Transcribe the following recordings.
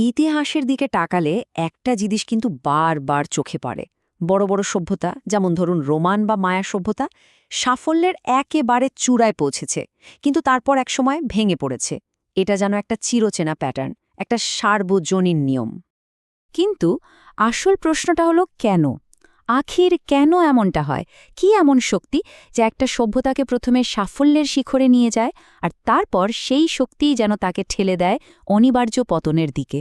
ইতিহাসের দিকে টাকালে একটা জিনিস কিন্তু বারবার চোখে পড়ে। বড় বড় সভ্যতা, যেমন ধরুন রোমান বা মায়া সভ্যতা, সাফল্যের একেবারে চূড়ায় পৌঁছেছে, কিন্তু তারপর একসময় ভেঙে পড়েছে। এটা যেন একটা চিরচেনা প্যাটার্ন একটা সার্বজনীন নিয়ম। কিন্তু আসল প্রশ্নটা হলো কেন? আখির কেন এমনটা হয়? কি এমন শক্তি যে একটা সভ্যতাকে প্রথমে সাফল্যের শিখরে নিয়ে যায় আর তারপর সেই শক্তিই যেন তাকে ঠেলে দেয় অনিবার্য পতনের দিকে?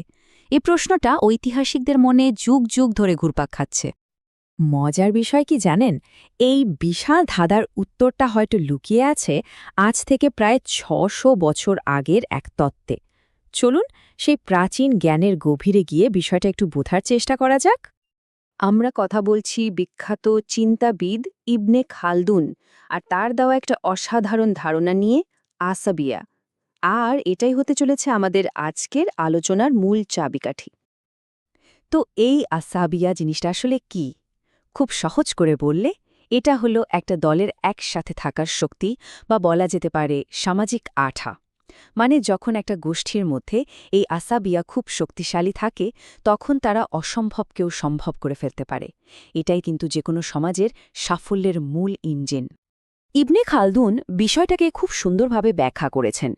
এ প্রশ্নটা ঐতিহাসিকদের মনে যুগ যুগ ধরে ঘুরপাক খাচ্ছে। মজার বিষয় কি জানেন? এই বিশাল ধাঁধার উত্তরটা হয়তো লুকিয়ে আছে আজ থেকে প্রায় ছশো বছর আগের এক তত্ত্বে। চলুন সেই প্রাচীন জ্ঞানের গভীরে গিয়ে বিষয়টা একটু বোঝার চেষ্টা করা যাক। আমরা কথা বলছি বিখ্যাত চিন্তাবিদ ইবনে খালদুন, আর তার দেওয়া একটা অসাধারণ ধারণা নিয়ে আসাবিয়া। আর এটাই হতে চলেছে আমাদের আজকের আলোচনার মূল চাবিকাঠি। তো এই আসাবিয়া জিনিসটা আসলে কি? খুব সহজ করে বললে, এটা হলো একটা দলের একসাথে থাকার শক্তি বা বলা যেতে পারে সামাজিক আঠা। মানে যখন একটা গোষ্ঠীর মধ্যে এই আসাবিয়া খুব শক্তিশালী থাকে, তখন তারা অসম্ভবকেও সম্ভব করে ফেলতে পারে। এটাই কিন্তু যে কোনো সমাজের সাফল্যের মূল ইঞ্জিন। ইবনে খালদুন বিষয়টাকে খুব সুন্দরভাবে ব্যাখ্যা করেছেন।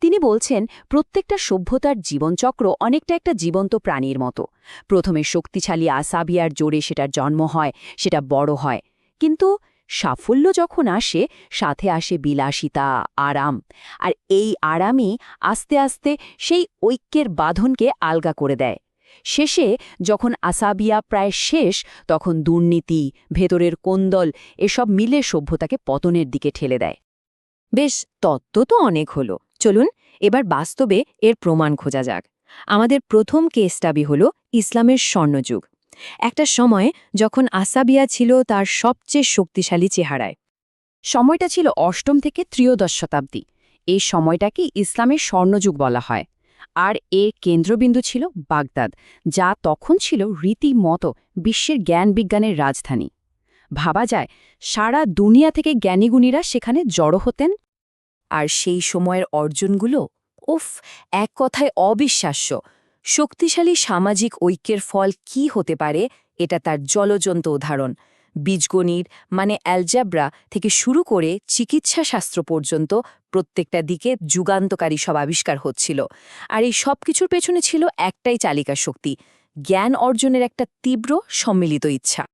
তিনি বলছেন, প্রত্যেকটা সভ্যতার জীবনচক্র অনেকটা একটা জীবন্ত প্রাণীর মতো। প্রথমে শক্তিশালী আসাবিয়ার জোরে সেটার জন্ম হয়, সেটা বড় হয়। কিন্তু সাফল্য যখন আসে, সাথে আসে বিলাসিতা, আরাম। আর এই আরামই আস্তে আস্তে সেই ঐক্যের বাঁধনকে আলগা করে দেয়। শেষে যখন আসাবিয়া প্রায় শেষ, তখন দুর্নীতি, ভেতরের কোন্দল, এসব মিলে সভ্যতাকে পতনের দিকে ঠেলে দেয়। বেশ, তত্ত্ব তো অনেক হলো। চলুন, এবার বাস্তবে এর প্রমাণ খোঁজা যাক। আমাদের প্রথম কেসটাবি হল ইসলামের স্বর্ণযুগ। একটা সময় যখন আসাবিয়া ছিল তার সবচেয়ে শক্তিশালী চেহারায়। সময়টা ছিল অষ্টম থেকে ত্রিয়োদশ শতাব্দী। এই সময়টাকে ইসলামের স্বর্ণযুগ বলা হয়। আর এর কেন্দ্রবিন্দু ছিল বাগদাদ, যা তখন ছিল রীতিমতো বিশ্বের জ্ঞান বিজ্ঞানের রাজধানী। ভাবা যায়, সারা দুনিয়া থেকে জ্ঞানীগুণীরা সেখানে জড়ো হতেন। আর সেই সময়ের অর্জনগুলো, উফ, এক কথায় অবিশ্বাস্য। শক্তিশালী সামাজিক ঐক্যের ফল কি হতে পারে, এটা তার জলজন্ত উদাহরণ। বীজগণিত মানে অ্যালজাব্রা, থেকে শুরু করে চিকিৎসা শাস্ত্র পর্যন্ত প্রত্যেকটা দিকে যুগান্তকারী সব আবিষ্কার হচ্ছিল। আর এই সব কিছুর পেছনে ছিল একটাই চালিকা শক্তি, জ্ঞান অর্জনের একটা তীব্র সম্মিলিত ইচ্ছা।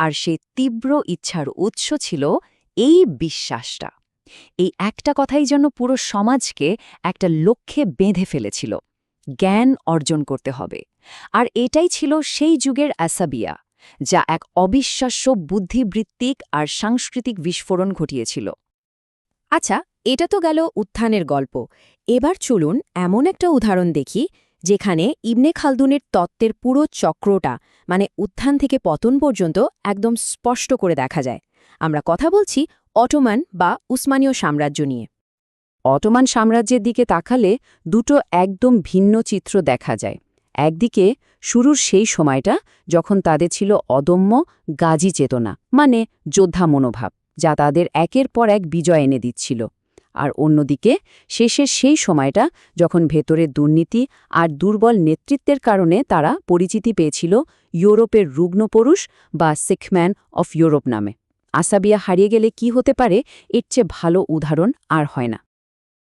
আর সেই তীব্র ইচ্ছার উৎস ছিল এই বিশ্বাসটা। এই একটা কথাই যেন পুরো সমাজকে একটা লক্ষ্যে বেঁধে ফেলেছিল। জ্ঞান অর্জন করতে হবে। আর এটাই ছিল সেই যুগের অ্যাসাবিয়া যা এক অবিশ্বাস্য বুদ্ধিবৃত্তিক আর সাংস্কৃতিক বিস্ফোরণ ঘটিয়েছিল। আচ্ছা এটা তো গেল উত্থানের গল্প। এবার চলুন এমন একটা উদাহরণ দেখি, যেখানে ইবনে খালদুনের তত্ত্বের পুরো চক্রটা মানে উত্থান থেকে পতন পর্যন্ত, একদম স্পষ্ট করে দেখা যায়। আমরা কথা বলছি অটোমান বা উসমানীয় সাম্রাজ্য নিয়ে। অটোমান সাম্রাজ্যের দিকে তাকালে দুটো একদম ভিন্ন চিত্র দেখা যায়। একদিকে শুরুর সেই সময়টা যখন তাদের ছিল অদম্য গাজী চেতনা মানে যোদ্ধা মনোভাব, যা তাদের একের পর এক বিজয় এনে দিচ্ছিল। আর অন্যদিকে শেষের সেই সময়টা যখন ভেতরের দুর্নীতি আর দুর্বল নেতৃত্বের কারণে তারা পরিচিতি পেয়েছিল ইউরোপের রুগ্নপুরুষ বা সিখম্যান অফ ইউরোপ নামে। আসাবিয়া হারিয়ে গেলে কি হতে পারে, এর চেয়ে ভালো উদাহরণ আর হয় না।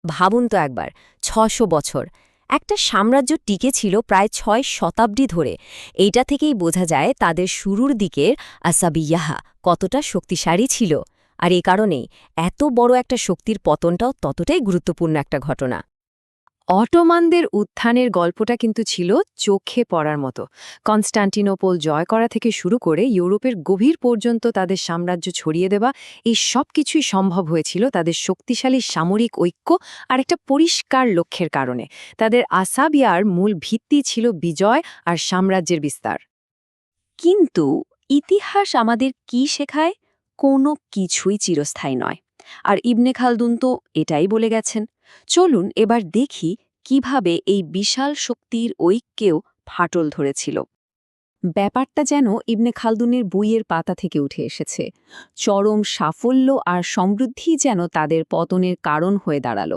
ভাবুন তো একবার, ছশো বছর। একটা সাম্রাজ্য টিকে ছিল প্রায় ছয় শতাব্দী ধরে। এইটা থেকেই বোঝা যায় তাদের শুরুর দিকের আসাবিয়াহা কতটা শক্তিশালী ছিল। আর এ কারণেই এত বড় একটা শক্তির পতনটাও ততটাই গুরুত্বপূর্ণ একটা ঘটনা। অটোমানদের উত্থানের গল্পটা কিন্তু ছিল চোখে পড়ার মতো। কনস্টান্টিনোপল জয় করা থেকে শুরু করে ইউরোপের গভীর পর্যন্ত তাদের সাম্রাজ্য ছড়িয়ে দেওয়া, এই সব কিছুই সম্ভব হয়েছিল তাদের শক্তিশালী সামরিক ঐক্য আর একটা পরিষ্কার লক্ষ্যের কারণে। তাদের আসাবিয়ার মূল ভিত্তি ছিল বিজয় আর সাম্রাজ্যের বিস্তার। কিন্তু ইতিহাস আমাদের কি শেখায়? কোনো কিছুই চিরস্থায়ী নয়। আর ইবনে খালদুন তো এটাই বলে গেছেন। চলুন এবার দেখি কীভাবে এই বিশাল শক্তির ঐক্যেও ফাটল ধরেছিল। ব্যাপারটা যেন ইবনে খালদুনের বইয়ের পাতা থেকে উঠে এসেছে। চরম সাফল্য আর সমৃদ্ধি যেন তাদের পতনের কারণ হয়ে দাঁড়াল।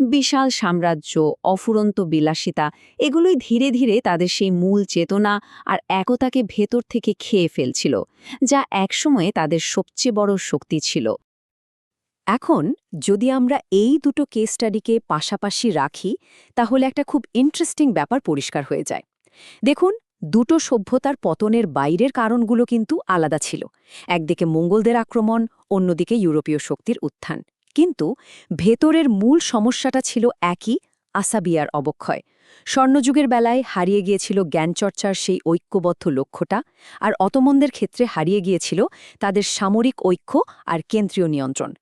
বিশাল সাম্রাজ্য, অফুরন্ত বিলাসিতা, এগুলোই ধীরে ধীরে তাদের সেই মূল চেতনা আর একতাকে ভেতর থেকে খেয়ে ফেলছিল, যা একসময়ে তাদের সবচেয়ে বড় শক্তি ছিল। এখন, যদি আমরা এই দুটো কেস স্টাডিকে পাশাপাশি রাখি, তাহলে একটা খুব ইন্টারেস্টিং ব্যাপার পরিষ্কার হয়ে যায়। দেখুন, দুটো সভ্যতার পতনের বাইরের কারণগুলো কিন্তু আলাদা ছিল। একদিকে মঙ্গলদের আক্রমণ, অন্যদিকে ইউরোপীয় শক্তির উত্থান। কিন্তু ভেতরের মূল সমস্যাটা ছিল একই, আসাবিয়ার অবক্ষয়। স্বর্ণযুগের বেলায় হারিয়ে গিয়েছিল জ্ঞানচর্চার সেই ঐক্যবদ্ধ লক্ষ্যটা, আর অতমনদের ক্ষেত্রে হারিয়ে গিয়েছিল তাদের সামরিক ঐক্য আর কেন্দ্রীয় নিয়ন্ত্রণ।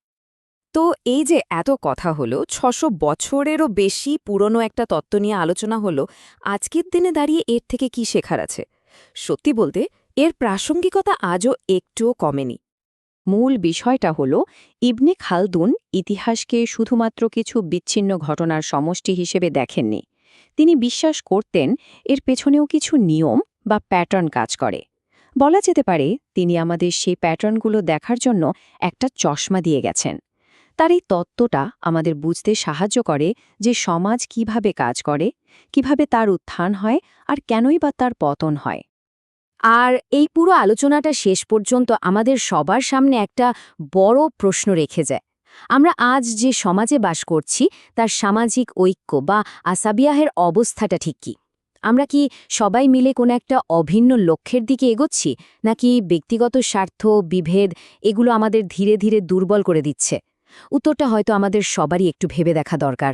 তো এই যে এত কথা হলো, ছশো বছরেরও বেশি পুরনো একটা তত্ত্ব নিয়ে আলোচনা হলো, আজকের দিনে দাঁড়িয়ে এর থেকে কি শেখার আছে? সত্যি বলতে, এর প্রাসঙ্গিকতা আজও একটুও কমেনি। মূল বিষয়টা হল, ইবনে খালদুন ইতিহাসকে শুধুমাত্র কিছু বিচ্ছিন্ন ঘটনার সমষ্টি হিসেবে দেখেননি। তিনি বিশ্বাস করতেন, এর পেছনেও কিছু নিয়ম বা প্যাটার্ন কাজ করে। বলা যেতে পারে, তিনি আমাদের সেই প্যাটার্নগুলো দেখার জন্য একটা চশমা দিয়ে গেছেন। তার এই তত্ত্বটা আমাদের বুঝতে সাহায্য করে যে সমাজ কীভাবে কাজ করে, কীভাবে তার উত্থান হয় আর কেনই বা তার পতন হয়। আর এই পুরো আলোচনাটা শেষ পর্যন্ত আমাদের সবার সামনে একটা বড় প্রশ্ন রেখে যায়। আমরা আজ যে সমাজে বাস করছি, তার সামাজিক ঐক্য বা আসাবিয়াহের অবস্থাটা ঠিক কি? আমরা কি সবাই মিলে কোনো একটা অভিন্ন লক্ষ্যের দিকে এগোচ্ছি, নাকি ব্যক্তিগত স্বার্থ, বিভেদ, এগুলো আমাদের ধীরে ধীরে দুর্বল করে দিচ্ছে? উত্তরটা হয়তো আমাদের সবারই একটু ভেবে দেখা দরকার।